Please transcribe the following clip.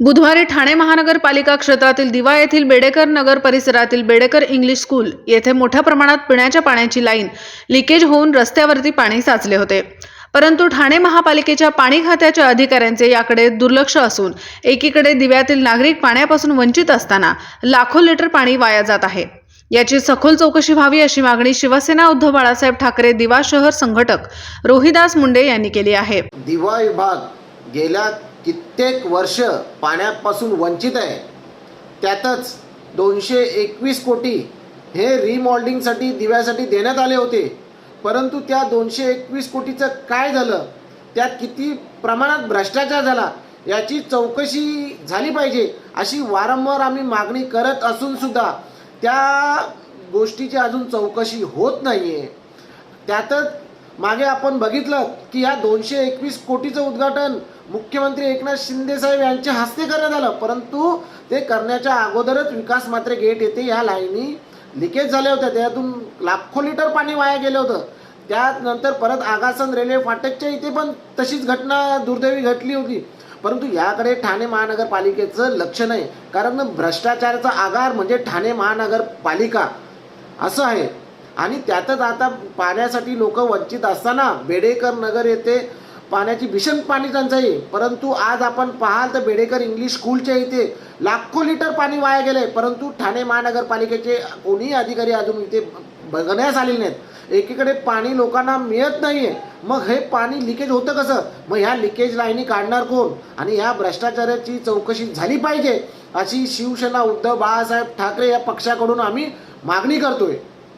बुधवारी ठाणे महानगरपालिका क्षेत्रातील दिवा येथील बेडेकर नगर परिसरातील बेडेकर इंग्लिश स्कूल येथे मोठ्या प्रमाणात पिण्याच्या पाण्याची लाईन लिकेज होऊन रस्त्यावरती पाणी साचले होते. परंतु ठाणे महापालिकेच्या पाणी खात्याच्या अधिकाऱ्यांचे याकडे दुर्लक्ष असून एकीकडे दिव्यातील नागरिक पाण्यापासून वंचित असताना लाखो लिटर पाणी वाया जात आहे. याची सखोल चौकशी व्हावी अशी मागणी शिवसेना उद्धव बाळासाहेब ठाकरे दिवा शहर संघटक रोहिदास मुंडे यांनी केली आहे. दिवा विभाग गेल्या कित्येक वर्ष पाण्यापासून वंचित आहे. त्यातच दोनशे एकवीस कोटी हे रिमॉल्डिंगसाठी दिव्यासाठी देण्यात आले होते. परंतु त्या दोनशे एकवीस कोटीचं काय झालं? त्यात किती प्रमाणात भ्रष्टाचार झाला? याची चौकशी झाली पाहिजे अशी वारंवार आम्ही मागणी करत असूनसुद्धा त्या गोष्टीची अजून चौकशी होत नाही आहे त्यातच मागे आपण बघितलं की या दोनशे एकवीस कोटीचं उद्घाटन मुख्यमंत्री एकनाथ शिंदे साहेब यांच्या हस्ते करण्यात आलं. परंतु ते करण्याच्या अगोदरच विकास मात्रे गेट येथे या लाईनी लिकेज झाल्या होत्या. त्यातून लाखो लिटर पाणी वाया गेलं होतं. त्यानंतर परत आगासन रेल्वे फाटकच्या इथे पण तशीच घटना दुर्दैवी घडली होती. परंतु याकडे ठाणे महानगरपालिकेचं लक्ष नाही. कारण भ्रष्टाचाराचा आगार म्हणजे ठाणे महानगरपालिका. असं आहे. आणि त्यातच आता पाण्यासाठी लोक वंचित असताना बेडेकर नगर येथे पाण्याची भीषण पाणी टंचाई. परंतु आज आपण पाहाल तर बेडेकर इंग्लिश स्कूलच्या इथे लाखो लिटर पाणी वाया गेले परंतु ठाणे महानगरपालिकेचे कोणीही अधिकारी अजून इथे बघण्यास आलेले नाहीत. एकीकडे पाणी लोकांना मिळत नाही आहे मग हे पाणी लिकेज होतं कसं? मग ह्या लिकेज लाईनी काढणार कोण? आणि ह्या भ्रष्टाचाराची चौकशी झाली पाहिजे अशी शिवसेना उद्धव बाळासाहेब ठाकरे या पक्षाकडून आम्ही मागणी करतोय.